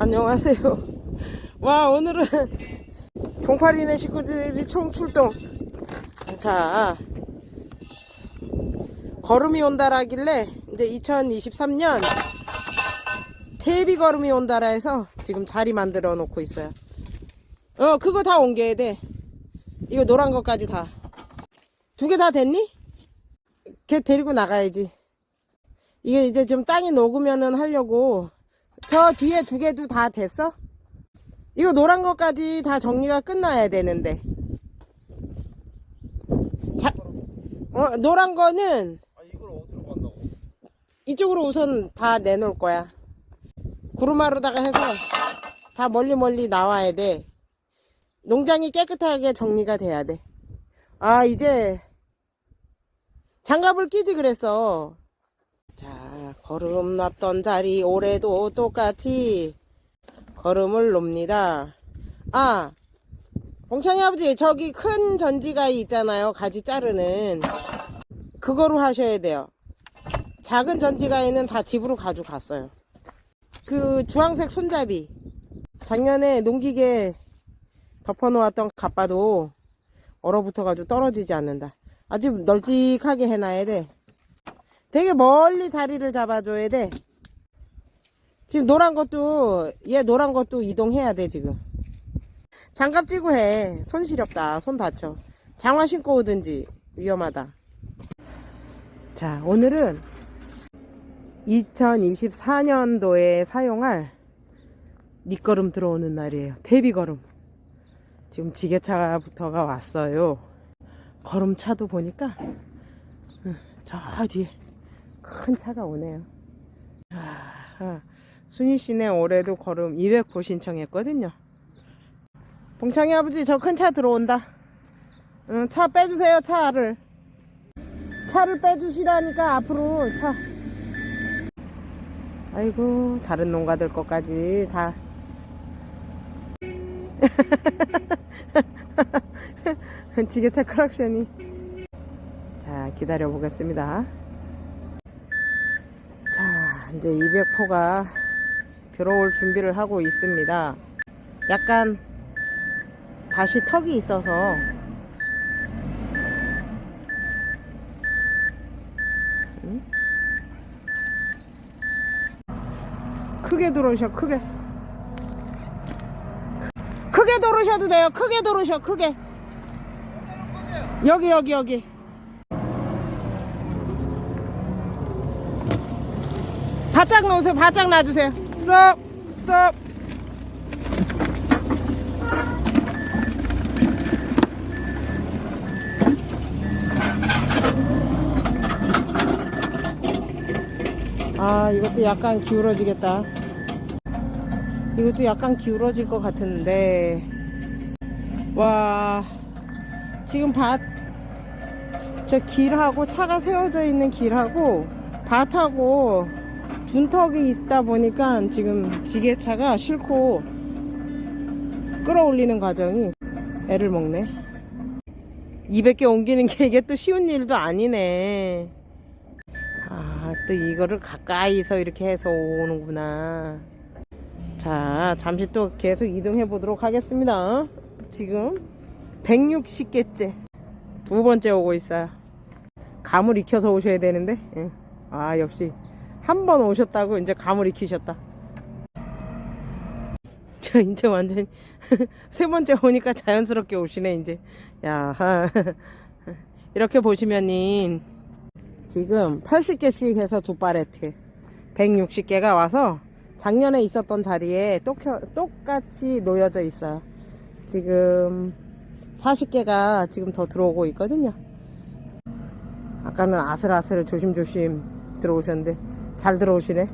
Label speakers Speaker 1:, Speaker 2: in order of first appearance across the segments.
Speaker 1: 안녕하세요. 와, 오늘은 봉파리네 식구들이 총 출동. 자, 걸음이 온다라길래 이제 2023년 태비 걸음이 온다라 해서 지금 자리 만들어 놓고 있어요. 어, 그거 다 옮겨야 돼. 이거 노란 것까지 다. 두 개 다 됐니? 걔 데리고 나가야지. 이게 이제 좀 땅이 녹으면은 하려고 저 뒤에 두 개도 다 됐어? 이거 노란 것까지 다 정리가 끝나야 되는데. 자, 어, 노란 거는
Speaker 2: 아 이걸 어디로 간다고?
Speaker 1: 이쪽으로 우선 다 내놓을 거야. 구루마루다가 해서 다 멀리 멀리 나와야 돼. 농장이 깨끗하게 정리가 돼야 돼. 아, 이제 장갑을 끼지 그랬어. 자, 걸음 놨던 자리 올해도 똑같이 걸음을 놉니다. 아, 봉창이 아버지, 저기 큰 전지가위 있잖아요. 가지 자르는. 그거로 하셔야 돼요. 작은 전지가위는 다 집으로 가져갔어요. 그 주황색 손잡이. 작년에 농기계 덮어놓았던 갑바도 얼어붙어가지고 떨어지지 않는다. 아주 널찍하게 해놔야 돼. 되게 멀리 자리를 잡아줘야 돼. 지금 노란 것도, 얘 노란 것도 이동해야 돼, 지금. 장갑 찌고 해. 손 시렵다. 손 다쳐. 장화 신고 오든지. 위험하다. 자, 오늘은 2024년도에 사용할 밑거름 들어오는 날이에요. 대비거름. 지금 지게차부터가 왔어요. 걸음차도 보니까 응, 저 뒤에 큰 차가 오네요. 아, 아, 순희 씨네 올해도 걸음 200호 신청했거든요. 봉창이 아버지 저 큰 차 들어온다. 응, 차 빼주세요 차를. 차를 빼주시라니까 앞으로 차. 아이고 다른 농가들 것까지 다. 지게차 크락션이. 자 기다려 보겠습니다. 자 이제 200포가 들어올 준비를 하고 있습니다. 약간 밭이 턱이 있어서 크게 들어오셔 크게. 크게 들어오셔도 돼요. 크게 들어오셔 크게. 여기 여기 여기 바짝 놓으세요. 바짝 놔주세요. 스톱! 스톱! 아 이것도 약간 기울어지겠다. 이것도 약간 기울어질 것 같은데. 와 지금 밭 저 길하고 차가 세워져 있는 길하고 밭하고 둔턱이 있다 보니까 지금 지게차가 싫고 끌어올리는 과정이 애를 먹네 200개 옮기는 게 이게 또 쉬운 일도 아니네 아, 또 이거를 가까이서 이렇게 해서 오는구나. 자, 잠시 또 계속 이동해 보도록 하겠습니다. 지금 160개째 두 번째 오고 있어요. 감을 익혀서 오셔야 되는데, 예. 아, 역시 한 번 오셨다고 이제 감을 익히셨다. 저 이제 완전 세 번째 오니까 자연스럽게 오시네, 이제. 야, 이렇게 보시면은 지금 80개씩 해서 두 팔레트 160개가 와서 작년에 있었던 자리에 똑, 똑같이 놓여져 있어요. 지금 40개가 지금 더 들어오고 있거든요. 아까는 아슬아슬 조심조심 들어오셨는데 잘 들어오시네.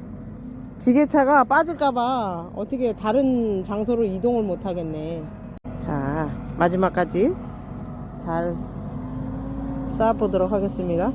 Speaker 1: 지게차가 빠질까봐 어떻게 다른 장소로 이동을 못 하겠네. 자, 마지막까지 잘 쌓아보도록 하겠습니다.